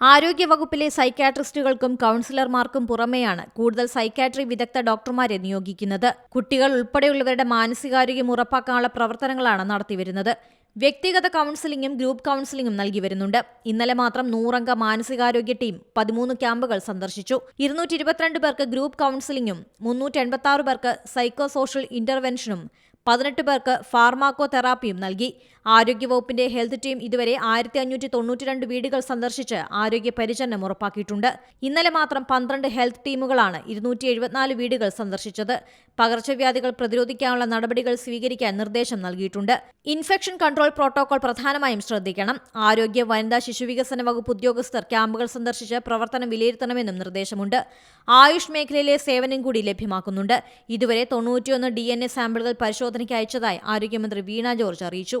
ആരോഗ്യവകുപ്പിലെ സൈക്യാട്രിസ്റ്റുകൾക്കും കൗൺസിലർമാർക്കും പുറമെയാണ് കൂടുതൽ സൈക്യാട്രി വിദഗ്ധ ഡോക്ടർമാരെ നിയോഗിക്കുന്നത്. കുട്ടികൾ ഉൾപ്പെടെയുള്ളവരുടെ മാനസികാരോഗ്യം ഉറപ്പാക്കാനുള്ള പ്രവർത്തനങ്ങളാണ് നടത്തിവരുന്നത്. വ്യക്തിഗത കൗൺസിലിംഗും ഗ്രൂപ്പ് കൗൺസിലിംഗും നൽകി വരുന്നുണ്ട്. ഇന്നലെ മാത്രം നൂറംഗ മാനസികാരോഗ്യ ടീം പതിമൂന്ന് ക്യാമ്പുകൾ സന്ദർശിച്ചു. ഇരുന്നൂറ്റി ഇരുപത്തിരണ്ട് പേർക്ക് ഗ്രൂപ്പ് കൗൺസിലിംഗും മുന്നൂറ്റി എൺപത്തി പേർക്ക് സൈക്കോ സോഷ്യൽ ഇന്റർവെൻഷനും പതിനെട്ട് പേർക്ക് ഫാർമാക്കോ തെറാപ്പിയും നൽകി. ആരോഗ്യവകുപ്പിന്റെ ഹെൽത്ത് ടീം ഇതുവരെ ആയിരത്തി അഞ്ഞൂറ്റി തൊണ്ണൂറ്റിരണ്ട് വീടുകൾ സന്ദർശിച്ച് ആരോഗ്യ പരിചരണം ഉറപ്പാക്കിയിട്ടുണ്ട്. ഇന്നലെ മാത്രം പന്ത്രണ്ട് ഹെൽത്ത് ടീമുകളാണ് ഇരുന്നൂറ്റി എഴുപത്തിനാല് വീടുകൾ സന്ദർശിച്ചത്. പകർച്ചവ്യാധികൾ പ്രതിരോധിക്കാനുള്ള നടപടികൾ സ്വീകരിക്കാൻ നിർദ്ദേശം നൽകിയിട്ടുണ്ട്. ഇൻഫെക്ഷൻ കൺട്രോൾ പ്രോട്ടോകോൾ പ്രധാനമായും ശ്രദ്ധിക്കണം. ആരോഗ്യ വനിതാ ശിശുവികസന വകുപ്പ് ഉദ്യോഗസ്ഥർ ക്യാമ്പുകൾ സന്ദർശിച്ച് പ്രവർത്തനം വിലയിരുത്തണമെന്നും നിർദ്ദേശമുണ്ട്. ആയുഷ് മേഖലയിലെ സേവനം കൂടി ലഭ്യമാക്കുന്നുണ്ട്. ഇതുവരെ തൊണ്ണൂറ്റിയൊന്ന് ഡി എൻ എ സാമ്പിളുകൾ പരിശോധനയ്ക്ക് അയച്ചതായി ആരോഗ്യമന്ത്രി വീണ ജോർജ് അറിയിച്ചു.